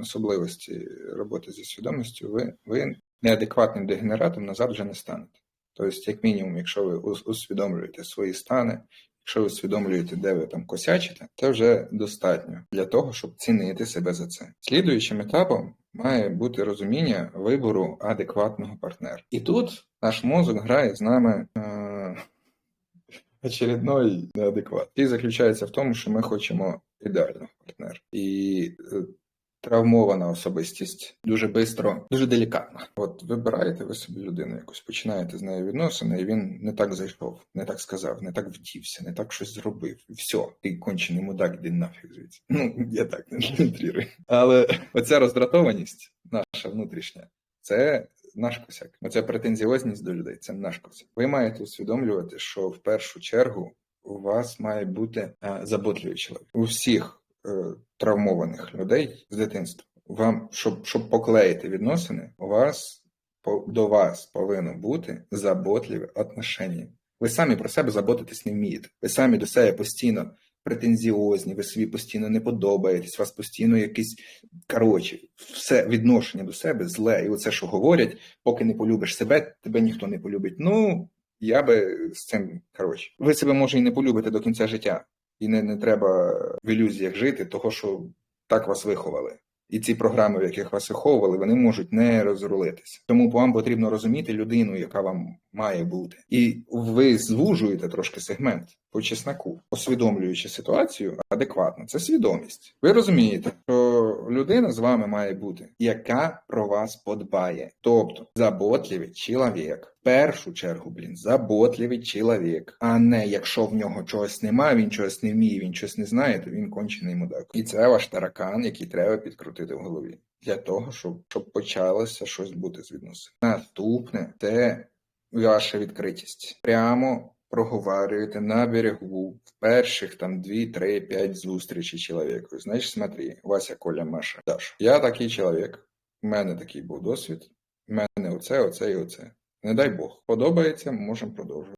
особливості роботи зі свідомістю, ви, ви неадекватним дегенератом назад вже не станете. Тобто, як мінімум, якщо ви усвідомлюєте свої стани, якщо ви усвідомлюєте, де ви там косячите, це вже достатньо для того, щоб цінити себе за це. Слідуючим етапом має бути розуміння вибору адекватного партнера. І тут наш мозок грає з нами. Е- очередной неадекват. І заключається в тому, що ми хочемо ідеального партнера. І е, травмована особистість дуже бистро, дуже делікатна. От вибираєте ви собі людину якусь, починаєте з нею відносини, і він не так зайшов, не так сказав, не так вдівся, не так щось зробив. І все, ти кончений мудак, іди нафіг звідси. Ну, я так не утрірую. Але оця роздратованість наша внутрішня, це наш косяк. Оця претензіозність до людей це наш косяк. Ви маєте усвідомлювати, що в першу чергу у вас має бути е, заботливий чоловік. У всіх е, травмованих людей з дитинства. Вам, щоб, щоб поклеїти відносини, у вас до вас повинно бути заботливе отношення. Ви самі про себе заботитись не вмієте. Ви самі до себе постійно претензіозні, ви собі постійно не подобаєтесь, у вас постійно якісь коротше, все відношення до себе зле. І оце, що говорять, поки не полюбиш себе, тебе ніхто не полюбить. Ну, я би з цим коротше. Ви себе може і не полюбите до кінця життя, і не, не треба в ілюзіях жити, того що так вас виховали. І ці програми, в яких вас виховували, вони можуть не розрулитися. Тому вам потрібно розуміти людину, яка вам має бути, і ви звужуєте трошки сегмент по чесноку, усвідомлюючи ситуацію адекватно. Це свідомість. Ви розумієте, що людина з вами має бути, яка про вас подбає, тобто заботливий чоловік. Першу чергу, блін, заботливий чоловік, а не якщо в нього чогось немає, він чогось не вміє, він щось не знає, то він кончений мудак. І це ваш таракан, який треба підкрутити в голові для того, щоб, щоб почалося щось бути з відносин. Наступне це ваша відкритість. Прямо проговарюєте на берегу в перших там 2, 3, 5 зустрічей чоловіку. Знаєш, смотри, Вася, Коля, Маша, Даша. Я такий чоловік, в мене такий був досвід, в мене оце, оце і оце. Не дай Бог. Подобається, можемо продовжувати.